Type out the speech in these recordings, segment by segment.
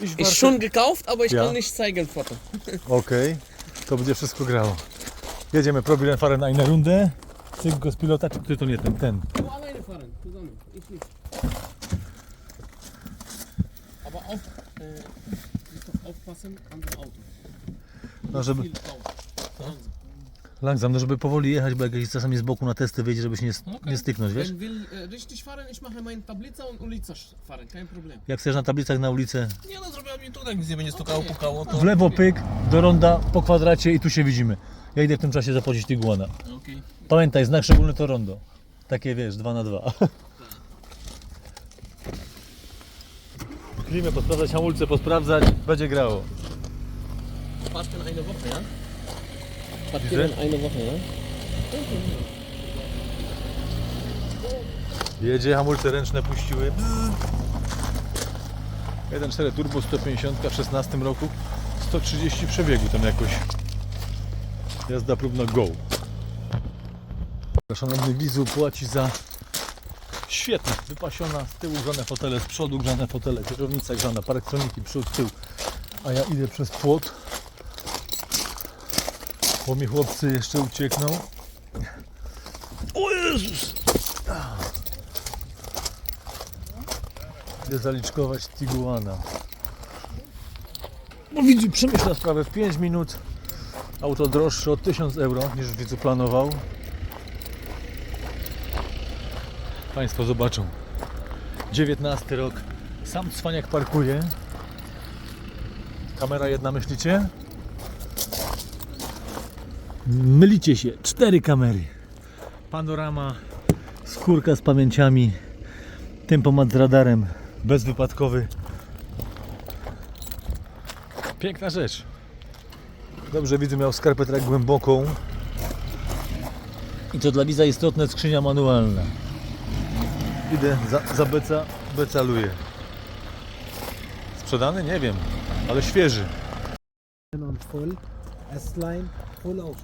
Ich Ist schon gekauft, aber ich Ja. kann nicht zeigen Foto. Okej, to będzie wszystko grało. Jedziemy, probiłem farę na rundę. Cyk go z pilota, czy który to nie ten, ten. Du alleine fahren, zusammen. Ich nicht. Aber auf, äh, aufpassen, andere Auto. No, żeby, Viel. Langsam, no żeby powoli jechać, bo jak jakieś czasami z boku na testy wyjdzie, żeby się nie, Okay. nie styknąć, wiesz? Wenn will äh, richtig fahren, ich mache meinen Tablica und ulica fahren, kein Problem. Jak chcesz na tablicach na ulicę, Nie no, zrobiła mi tutaj, nic nie będzie stukało, pukało, to... w lewo pyk, do ronda, po kwadracie i tu się widzimy. Ja idę w tym czasie zapłacić Tiguana. Okej. Pamiętaj, znak szczególny to rondo. Takie wiesz, dwa na dwa. Klimę posprawdzać, hamulce posprawdzać, będzie grało. Fahrt in eine Woche, ja? Diese? ihr in eine Woche, ja? Jedzie, hamulce ręczne puściły. 1.4 turbo 150 w 16 roku 130 przebiegu tam jakoś jazda próbna go szanowny widzu płaci za świetnie wypasiona z tyłu grzane fotele z przodu grzane fotele kierownica grzana parktroniki przód tył a ja idę przez płot bo mi chłopcy jeszcze uciekną o Jezus Idę zaliczkować Tiguana. No widzi, przemyśla sprawę w 5 minut. Auto droższe o 1000 euro niż widzu planował. Państwo zobaczą. 19 rok. Sam cwaniak parkuje. Kamera jedna myślicie? Mylicie się. Cztery kamery. Panorama. Skórka z pamięciami. Tempomat z radarem. Bezwypadkowy. Piękna rzecz. Dobrze widzę, miał skarpetę tak głęboką. I to dla widza istotne skrzynia manualna. Idę za, za beca, becaluję. Sprzedany? Nie wiem, ale świeży. S-Line, Aufbau.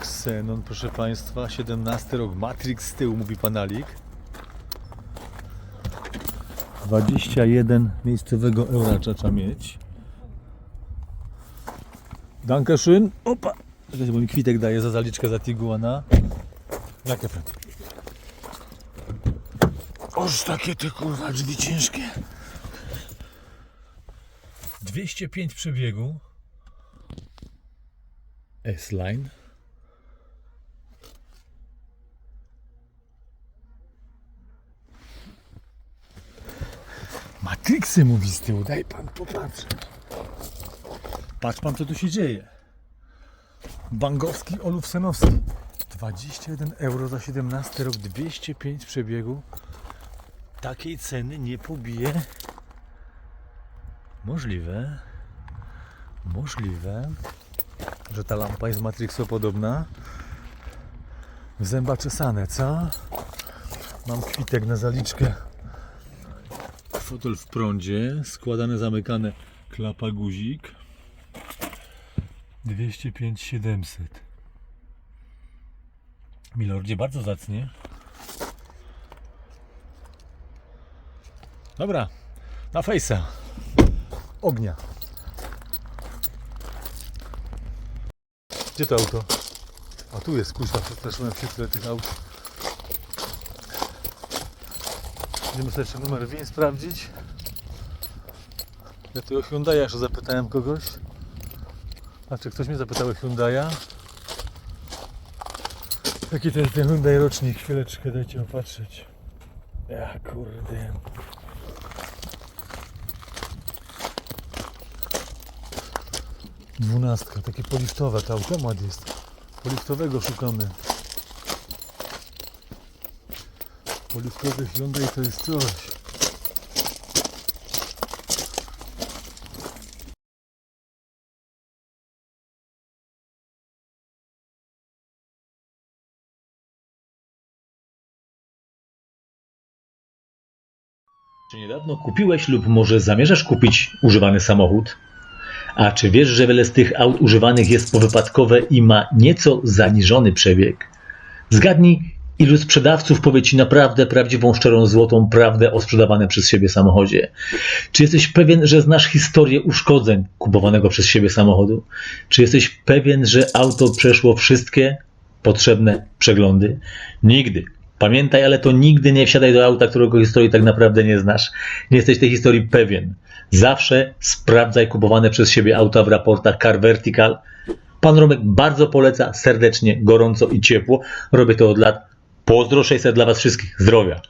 Xenon, proszę Państwa, 17 rok, Matrix z tyłu, mówi Panalik. 21 miejscowego euracza trzeba mieć. Dankeschön. Opa! Czekajcie, bo mi kwitek daje za zaliczkę za Tiguana. Jakie pręty? Oż takie ty kurwa drzwi ciężkie. 205 przebiegu. S-Line. Matrixy mówi z tyłu, daj pan popatrz. Patrz pan co tu się dzieje. Bangowski Olufsenowski. 21 euro za 17 rok, 205 przebiegu. Takiej ceny nie pobije. Możliwe. Możliwe, że ta lampa jest Matrixo podobna. W zęba czesane, co? Mam kwitek na zaliczkę. Fotel w prądzie, składane, zamykane, klapa guzik. 205 700. Milordzie, bardzo zacnie. Dobra, na fejsa. Ognia. Gdzie to auto? A tu jest, kuźwa, przestraszyłem się tyle tych aut. Będziemy sobie jeszcze numer WIN sprawdzić. Ja tu o Hyundai jeszcze zapytałem kogoś. Znaczy ktoś mnie zapytał o Hyundai'a. Jaki to jest ten Hyundai rocznik? Chwileczkę, dajcie opatrzeć. Ja kurde. Dwunastka, takie poliftowe, to automat jest. Poliftowego szukamy. Poliftowy Hyundai to jest coś. Czy niedawno kupiłeś lub może zamierzasz kupić używany samochód? A czy wiesz, że wiele z tych aut używanych jest powypadkowe i ma nieco zaniżony przebieg? Zgadnij, Ilu sprzedawców powie Ci naprawdę prawdziwą, szczerą, złotą prawdę o sprzedawanym przez siebie samochodzie? Czy jesteś pewien, że znasz historię uszkodzeń kupowanego przez siebie samochodu? Czy jesteś pewien, że auto przeszło wszystkie potrzebne przeglądy? Nigdy. Pamiętaj, ale to nigdy nie wsiadaj do auta, którego historii tak naprawdę nie znasz. Nie jesteś tej historii pewien. Zawsze sprawdzaj kupowane przez siebie auta w raportach Car Vertical. Pan Romek bardzo poleca, serdecznie, gorąco i ciepło. Robię to od lat. Pozdro 600 dla Was wszystkich. Zdrowia.